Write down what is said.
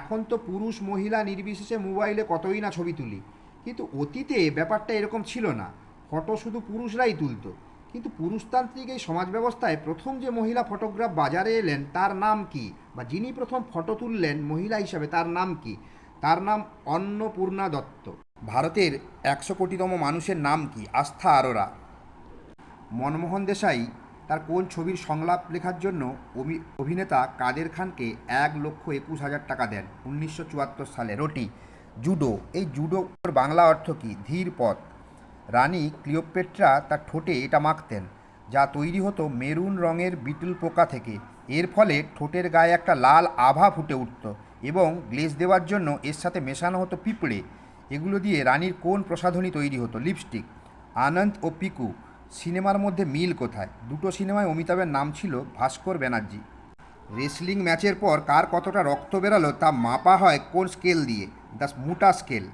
এখন তো পুরুষ মহিলা নির্বিশেষে মোবাইলে কতই না ছবি তুলি। কিন্তু অতীতে ব্যাপারটা এরকম ছিল না। ফটো শুধু পুরুষরাই তুলতো। কিন্তু পুরুষতান্ত্রিক এই সমাজ ব্যবস্থায় প্রথম যে মহিলা ফটোগ্রাফ বাজারে এলেন, তার নাম কি? বা যিনি প্রথম ফটো তুললেন মহিলা হিসাবে, তার নাম কি? তার নাম অন্নপূর্ণা দত্ত। ভারতের একশো কোটিতম মানুষের নাম কি? আস্থা আরোরা। মনমোহন দেশাই তার কোন ছবির সংলাপ লেখার জন্য অভি- অভিনেতা কাদের খানকে এক লক্ষ একুশ হাজার টাকা দেন? উনিশশো চুয়াত্তর সালে রোটি। জুডো। এই জুডোর বাংলা অর্থ কী? ধীর পথ। রানী ক্লিওপেট্রা তার ঠোঁটে এটা মাখতেন, যা তৈরি হতো মেরুন রঙের বিটল পোকা থেকে। এর ফলে ঠোঁটের গায়ে একটা লাল আভা ফুটে উঠত এবং গ্লেজ দেওয়ার জন্য এর সাথে মেশানো হতো পিঁপড়ে। এগুলো দিয়ে রানীর কোন প্রসাধনী তৈরি হতো? লিপস্টিক। আনন্দ ও পিকু। সিনেমার মধ্যে মিল কোথায়? দুটো সিনেমায় অমিতাভের নাম ছিল ভাস্কর ব্যানার্জি। রেসলিং ম্যাচের পর কার কতটা রক্ত বেরালো তা মাপা হয় কোন স্কেল দিয়ে? দ্য মুটা স্কেল।